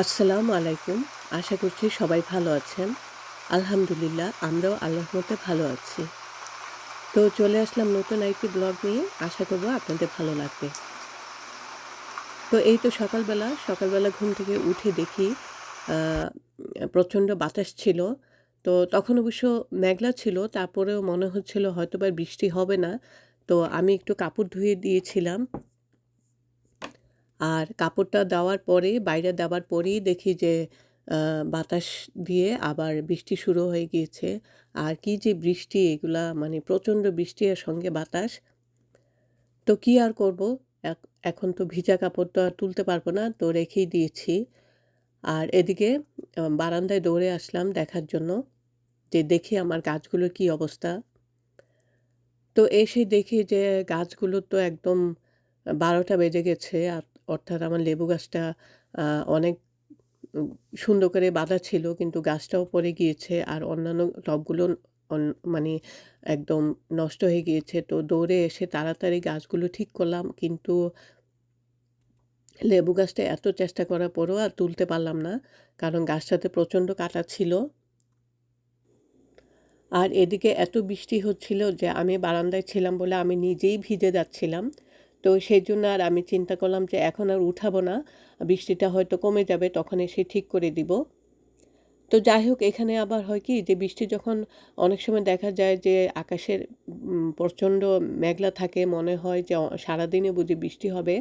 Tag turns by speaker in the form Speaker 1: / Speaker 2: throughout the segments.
Speaker 1: আসসালামু আলাইকুম। আশা করছি সবাই ভালো আছেন। আলহামদুলিল্লাহ, আমরাও আল্লাহর মতে ভালো আছি। তো চলে আসলাম নতুন একটি ব্লগ নিয়ে। আশা করব আপনাদের ভালো লাগবে। তো এই তো সকালবেলা। সকালবেলা ঘুম থেকে উঠে দেখি প্রচণ্ড বাতাস ছিল। তো তখন অবশ্য মেঘলা ছিল। তারপরেও মনে হচ্ছিল হয়তো বা বৃষ্টি হবে না। তো আমি একটু কাপড় ধুয়ে দিয়েছিলাম। আর কাপড়টা দেওয়ার পরে, বাইরে দেওয়ার পরেই দেখি যে বাতাস দিয়ে আবার বৃষ্টি শুরু হয়ে গিয়েছে। আর কি যে বৃষ্টি, এগুলা মানে প্রচণ্ড বৃষ্টি আর সঙ্গে বাতাস। তো কি আর করব? এখ- এখন তো ভিজা কাপড়টা আর তুলতে পারব না, তো রেখেই দিয়েছি। আর এদিকে বারান্দায় দৌড়ে আসলাম দেখার জন্য, যে দেখি আমার গাছগুলোর কি অবস্থা। তো এসে দেখি যে, গাছগুলো তো একদম বারোটা বেজে গেছে, আর অর্থাৎ আমার লেবু গাছটা অনেক সুন্দর করে বাঁধা ছিল, কিন্তু গাছটাও পড়ে গিয়েছে আর অন্যান্য টবগুলো মানে একদম নষ্ট হয়ে গিয়েছে। তো দৌড়ে এসে তাড়াতাড়ি গাছগুলো ঠিক করলাম, কিন্তু লেবু গাছটা এত চেষ্টা করার পরেও আর তুলতে পারলাম না, কারণ গাছটাতে প্রচণ্ড কাটা ছিল। আর এদিকে এত বৃষ্টি হচ্ছিল যে আমি বারান্দায় ছিলাম বলে আমি নিজেই ভিজে যাচ্ছিলাম। তো সেই জন্য আর আমি চিন্তা করলাম যে এখন আর উঠাবো না, বৃষ্টিটা হয়তো কমে যাবে তখন এসে ঠিক করে দিব। তো যাই হোক, এখানে আবার হয় কি যে বৃষ্টি যখন অনেক সময় দেখা যায় যে আকাশের প্রচণ্ড মেঘলা থাকে, মনে হয় যে সারাদিনে বুঝি বৃষ্টি হবে,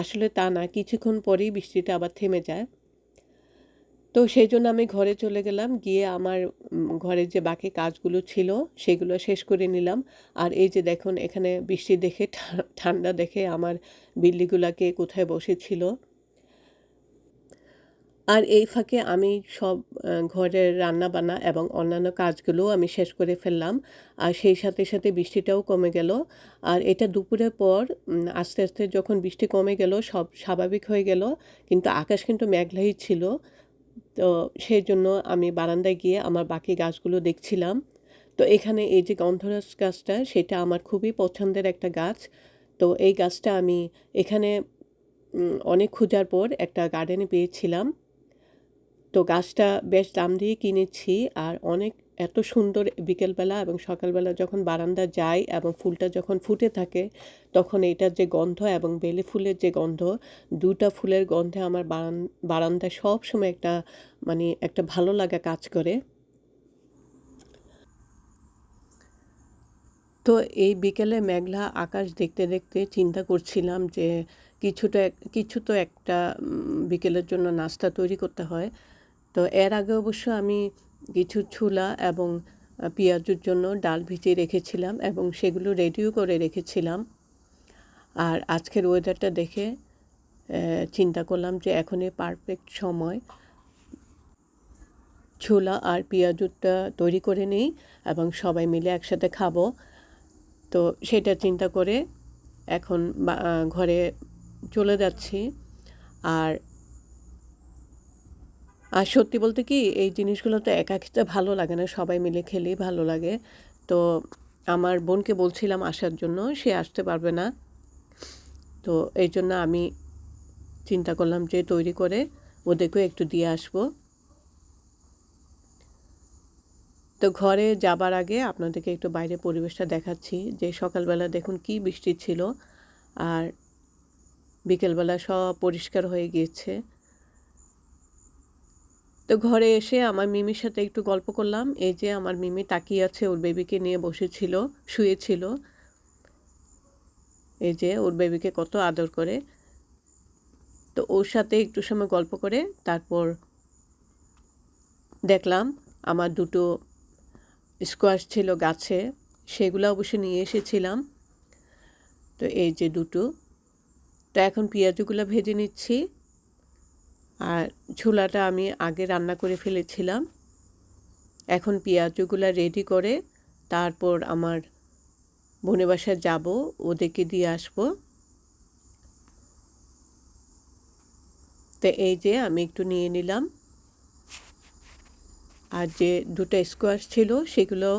Speaker 1: আসলে তা না, কিছুক্ষণ পরেই বৃষ্টিটা আবার থেমে যায়। তো সেই জন্য আমি ঘরে চলে গেলাম। গিয়ে আমার ঘরের যে বাকি কাজগুলো ছিল সেগুলো শেষ করে নিলাম। আর এই যে দেখুন, এখানে বৃষ্টি দেখে ঠান্ডা দেখে আমার বিল্লিগুলাকে কোথায় বসেছিল। আর এই ফাঁকে আমি সব ঘরের রান্না বান্না এবং অন্যান্য কাজগুলোও আমি শেষ করে ফেললাম। আর সেই সাথে সাথে বৃষ্টিটাও কমে গেল। আর এটা দুপুরের পর আস্তে আস্তে যখন বৃষ্টি কমে গেল, সব স্বাভাবিক হয়ে গেল। কিন্তু আকাশ কিন্তু মেঘলাই ছিল। তো সেই জন্য আমি বারান্দায় গিয়ে আমার বাকি গাছগুলো দেখছিলাম। তো এখানে এই যে গন্ধরাজ গাছটা, সেটা আমার খুবই পছন্দের একটা গাছ। তো এই গাছটা আমি এখানে অনেক খোঁজার পর একটা গার্ডেনে পেয়েছিলাম। তো গাছটা বেশ দাম দিয়ে কিনেছি আর অনেক এত সুন্দর বিকেলবেলা এবং সকালবেলা যখন বারান্দা যাই এবং ফুলটা যখন ফুটে থাকে, তখন এটার যে গন্ধ এবং বেলে ফুলের যে গন্ধ দুটা ফুলের গন্ধে আমার বারান, বারান্দায় সবসময় একটা মানে একটা ভালো লাগা কাজ করে। তো এই বিকেলে মেঘলা আকাশ দেখতে দেখতে চিন্তা করছিলাম যে কিছুটা, কিছু তো একটা বিকেলের জন্য নাস্তা তৈরি করতে হয়। তো এর আগে অবশ্য আমি কিছু ছোলা এবং পেঁয়াজুর জন্য ডাল ভিজিয়ে রেখেছিলাম এবং সেগুলো রেডিও করে রেখেছিলাম। আর আজকের ওয়েদারটা দেখে চিন্তা করলাম যে এখনই পারফেক্ট সময়। ছোলা আর পেঁয়াজুরটা তৈরি করে নিই এবং সবাই মিলে একসাথে খাব। তো সেটা চিন্তা করে এখন ঘরে চলে যাচ্ছি। আর আর সত্যি বলতে কি, এই জিনিসগুলো তো একা খেতে ভালো লাগে না, সবাই মিলে খেলেই ভালো লাগে। তো আমার বোনকে বলছিলাম আসার জন্য, সে আসতে পারবে না। তো এই জন্য আমি চিন্তা করলাম যে তৈরি করে ওদেরকেও একটু দিয়ে আসব। তো ঘরে যাবার আগে আপনাদেরকে একটু বাইরে পরিবেশটা দেখাচ্ছি, যে সকালবেলা দেখুন কি বৃষ্টি ছিল, আর বিকেলবেলা সব পরিষ্কার হয়ে গিয়েছে। তো ঘরে এসে আমার মিমির সাথে একটু গল্প করলাম। এই যে আমার মিমি তাকিয়ে আছে ওর বেবিকে নিয়ে বসেছিল, শুয়েছিল। এই যে ওর বেবিকে কত আদর করে। তো ওর সাথে একটু সময় গল্প করে, তারপর দেখলাম আমার দুটো স্কোয়াশ ছিল গাছে, সেগুলো অবশ্য নিয়ে এসেছিলাম। তো এই যে দুটো, তো এখন পেঁয়াজগুলো ভেজে নিচ্ছি। আর ছোলাটা আমি আগে রান্না করে ফেলেছিলাম। এখন পেঁয়াজগুলো রেডি করে তারপর আমার বোনের বাসায় যাব, ওদেরকে দিয়ে আসব। তো এই যে আমি একটু নিয়ে নিলাম। আর যে দুটো স্কোয়াশ ছিল সেগুলো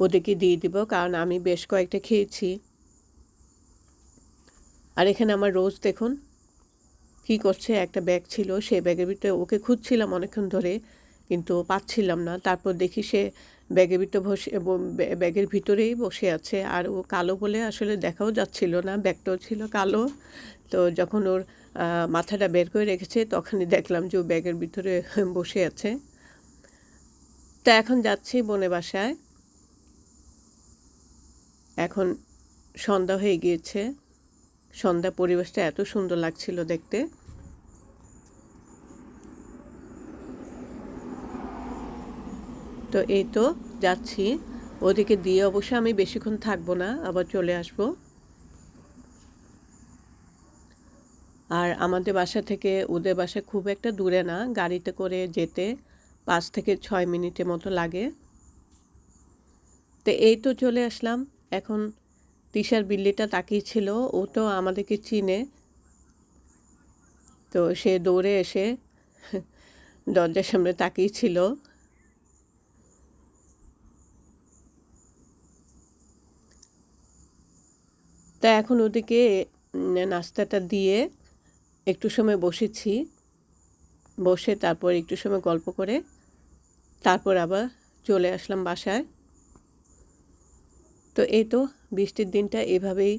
Speaker 1: ওদেরকে দিয়ে দিব, কারণ আমি বেশ কয়েকটা খেয়েছি। আর এখানে আমার রোজ দেখুন। কি করছে, একটা ব্যাগ ছিল, সেই ব্যাগের ভিতরে ওকে খুঁজছিলাম অনেকক্ষণ ধরে, কিন্তু পাচ্ছিলাম না। তারপর দেখি সে ব্যাগের ভিতরে বসে ব্যাগের ভিতরেই বসে আছে। আর ও কালো বলে আসলে দেখাও যাচ্ছিল না ব্যাগটাও ছিল কালো। তো যখন ওর মাথাটা বের করে রেখেছে, তখনই দেখলাম যে ও ব্যাগের ভিতরে বসে আছে। তা এখন যাচ্ছি বনে বাসায়। এখন সন্ধ্যা হয়ে গিয়েছে। সন্ধ্যা পরিবেশটা এত সুন্দর লাগছিল দেখতে। তো এই তো, যাচ্ছি। ওদিকে দিয়ে অবশ্য আমি বেশিক্ষণ থাকব না, আবার চলে আসব। আর আমাদের বাসা থেকে, ওদের বাসা খুব একটা দূরে না, গাড়িতে করে যেতে পাঁচ থেকে ছয় মিনিটের মতো লাগে। তো এই তো চলে আসলাম। এখন তিশার বিল্লিটা তাকিয়েছিল ও তো আমাদেরকে চিনে। তো সে দৌড়ে এসে দরজার সামনে তাকিয়েছিল তা এখন ওদিকে নাস্তাটা দিয়ে একটু সময় বসেছি। বসে তারপর একটু সময় গল্প করে তারপর আবার চলে আসলাম বাসায়। তো এই তো বৃষ্টির দিনটা এভাবেই,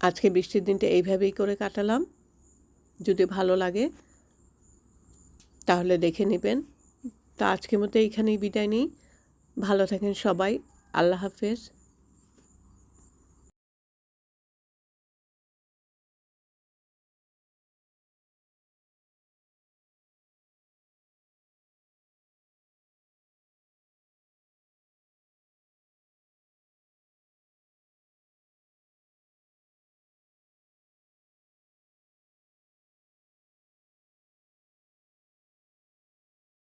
Speaker 1: আজকে বৃষ্টির দিনটা এইভাবেই করে কাটালাম। যদি ভালো লাগে তাহলে দেখে নেবেন। তো আজকের মতো এইখানেই বিদায় নিই। ভালো থাকেন সবাই। আল্লাহ হাফেজ।